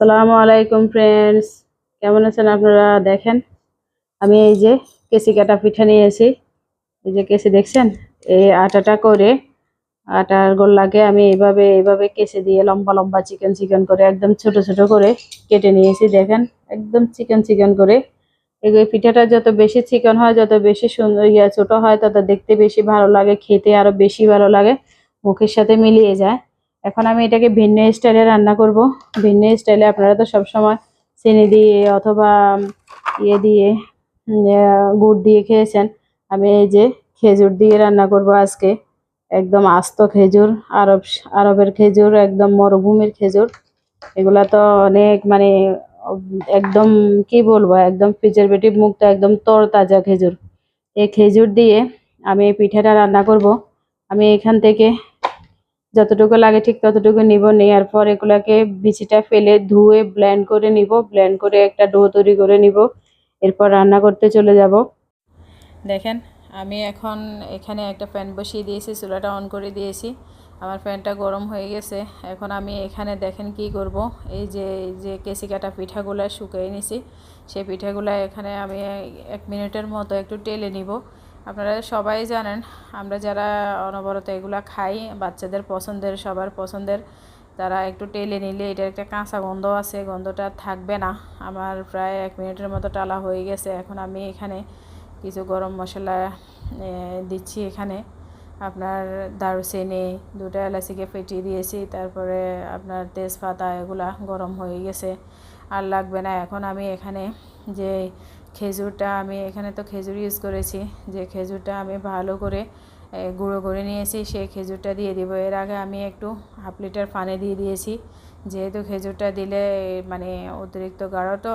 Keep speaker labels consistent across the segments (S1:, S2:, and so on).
S1: সালামু আলাইকুম ফ্রেন্ডস কেমন আছেন আপনারা? দেখেন, আমি এই যে কেসি কাটা পিঠা নিয়েছি। এই যে কেসি দেখছেন? এই আটাটা করে আটার গোল্লাকে আমি এইভাবে এইভাবে কেসে দিয়ে লম্বা লম্বা চিকেন চিকেন করে একদম ছোট ছোট করে কেটে নিয়েছি। দেখেন, একদম চিকেন চিকেন করে। এই পিঠাটা যত বেশি চিকেন হয়, যত বেশি সুন্দর ইয়া ছোট হয়, তত দেখতে বেশি ভালো লাগে, খেতে আরও বেশি ভালো লাগে, মুখের সাথে মিলিয়ে যায়। এখন আমি এটাকে ভিন্ন স্টাইলে রান্না করব। ভিন্ন স্টাইলে আপনারা তো সবসময় চিনি দিয়ে অথবা ইয়ে দিয়ে গুড় দিয়ে খেয়েছেন। আমি এই যে খেজুর দিয়ে রান্না করব আজকে। একদম আস্ত খেজুর, আরব, আরবের খেজুর, একদম মরুভূমির খেজুর। এগুলা তো অনেক মানে একদম কি বলব, একদম প্রিজারভেটিভ মুক্ত, একদম তরতাজা খেজুর। এই খেজুর দিয়ে আমি এই পিঠাটা রান্না করব। আমি এখান থেকে যতটুকু লাগে ঠিক ততটুকু নিব নেওয়ার পর এগুলাকে বিচিটা ফেলে ধুয়ে ব্লেন্ড করে নিব ব্লেন্ড করে একটা ডো তৈরি করে নিব, এরপর রান্না করতে চলে যাব। দেখেন, আমি এখন এখানে একটা প্যান বসিয়ে দিয়েছি, চুলাটা অন করে দিয়েছি। আমার প্যানটা গরম হয়ে গেছে। এখন আমি এখানে দেখেন কি করব, এই যে যে কেসি কাটা পিঠাগুলো শুকিয়ে নিছি, সেই পিঠাগুলো এখানে আমি এক মিনিটের মতো একটু টেলে নিব। আপনারা সবাই জানেন, আমরা যারা অনবরত এগুলা খাই, বাচ্চাদের পছন্দের, সবার পছন্দের, তারা একটু টেলে নিলে এটার একটা কাঁচা গন্ধ আছে, গন্ধটা থাকবে না। আমার প্রায় এক মিনিটের মতো টালা হয়ে গেছে, এখন আমি এখানে কিছু গরম মশলা দিচ্ছি এখানে। আপনার দারুচিনি দুটো এলাচিকে ফেটিয়ে দিয়েছি, তারপরে আপনার তেজপাতা, এগুলা গরম হয়ে গেছে। আর লাগবে না, এখন আমি এখানে যে খেজুরটা আমি এখানে তো খেজুর ইউজ করেছি। যে খেজুরটা আমি ভালো করে গুঁড়ো করে নিয়েছি, সেই খেজুরটা দিয়ে দিব। এর আগে আমি একটু হাফ লিটার পানি দিয়ে দিয়েছি। যেহেতু খেজুরটা দিলে মানে অতিরিক্ত গাঢ় তো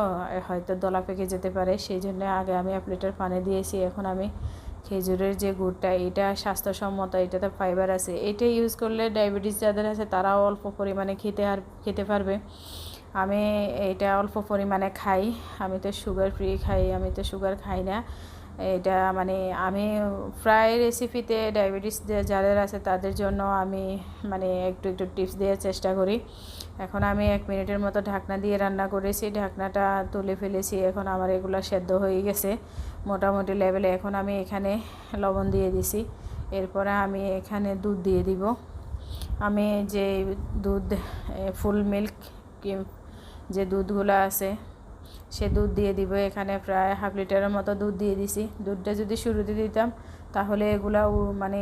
S1: হয়তো দলা পেকে যেতে পারে। সেই জন্য আগে আমি হাফ লিটার পানি দিয়েছি। এখন আমি খেজুরের যে গুড়টা, এটা স্বাস্থ্যসম্মত এটাতে ফাইবার আছে। এটা ইউজ করলে ডায়াবেটিস যাদের আছে, তারাও অল্প পরিমাণে খেতে আর, খেতে পারবে। আমি এটা অল্প পরিমাণে খাই। আমি তো সুগার ফ্রি খাই, আমি তো সুগার খাই না। এটা মানে আমি প্রায় রেসিপিতে ডায়াবেটিস যাদের আছে তাদের জন্য আমি মানে একটু একটু টিপস দেওয়ার চেষ্টা করি। এখন আমি এক মিনিটের মতো ঢাকনা দিয়ে রান্না করেছি, ঢাকনাটা তুলে ফেলেছি। এখন আমার এগুলো সেদ্ধ হয়ে গেছে। মোটামুটি লেভেলে এখন আমি এখানে লবণ দিয়ে দিছি। এরপরে আমি এখানে দুধ দিয়ে দিব। আমি যে দুধ ফুল মিল্ক যে দুধগুলো আছে, সে দুধ দিয়ে দিব। এখানে প্রায় হাফ লিটারের মতো দুধ দিয়ে দিছি। দুধটা যদি শুরুতে দিতাম, তাহলে এগুলা মানে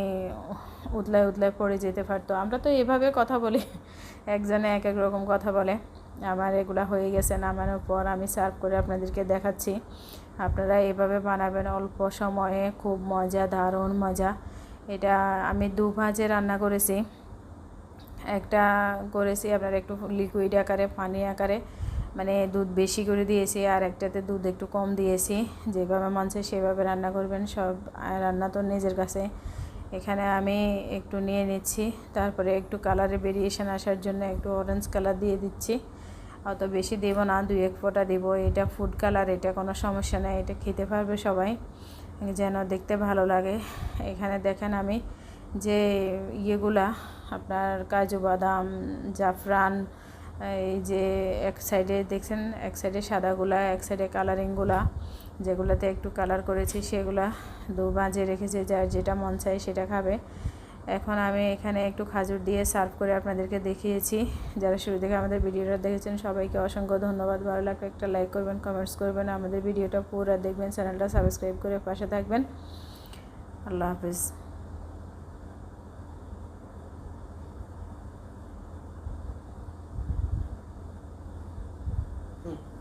S1: উতলায় উতলায় পড়ে যেতে পারতো। আমরা তো এভাবে কথা বলি, একজনে এক এক রকম কথা বলে। আমার এগুলা হয়ে গেছে, নামানোর পর আমি সার্ভ করে আপনাদেরকে দেখাচ্ছি। আপনারা এভাবে বানাবেন, অল্প সময়ে। খুব মজা, দারুণ মজা। এটা আমি দু ভাজে রান্না করেছি। একটা করেছি, আপনার একটু লিকুইড আকারে, পানি আকারে মানে দুধ বেশি করে দিয়েছি আর একটাতে দুধ একটু কম দিয়েছি। যেভাবে মানছে সেভাবে রান্না করবেন, সব রান্না তো নিজের কাছে। এখানে আমি একটু নিয়ে নিচ্ছি, তারপরে একটু কালারের ভেরিয়েশন আসার জন্য একটু অরেঞ্জ কালার দিয়ে দিচ্ছি। অত বেশি দেবো না, দুই এক ফোঁটা দেবো। এটা ফুড কালার এটা কোনো সমস্যা নেই, এটা খেতে পারবে সবাই। যেন দেখতে ভালো লাগে। এখানে দেখেন আমি যে ইয়েগুলা আপনার কাজু বাদাম, জাফরান, এই যে এক সাইডে দেখছেন, এক সাইডে সাদাগুলা এক সাইডে কালারিংগুলা যেগুলোতে একটু কালার করেছি সেগুলা দু বাজে রেখেছি, যার যেটা মন চায় সেটা খাবে। এখন আমি এখানে একটু খাজুর দিয়ে সার্ভ করে আপনাদেরকে দেখিয়েছি। যারা শুরু থেকে আমাদের ভিডিওটা দেখেছেন, সবাইকে অসংখ্য ধন্যবাদ। ভালো লাগলে একটা লাইক করবেন কমেন্টস করবেন, আমাদের ভিডিওটা পুরো দেখবেন চ্যানেলটা সাবস্ক্রাইব করে পাশে থাকবেন। আল্লাহ হাফিজ।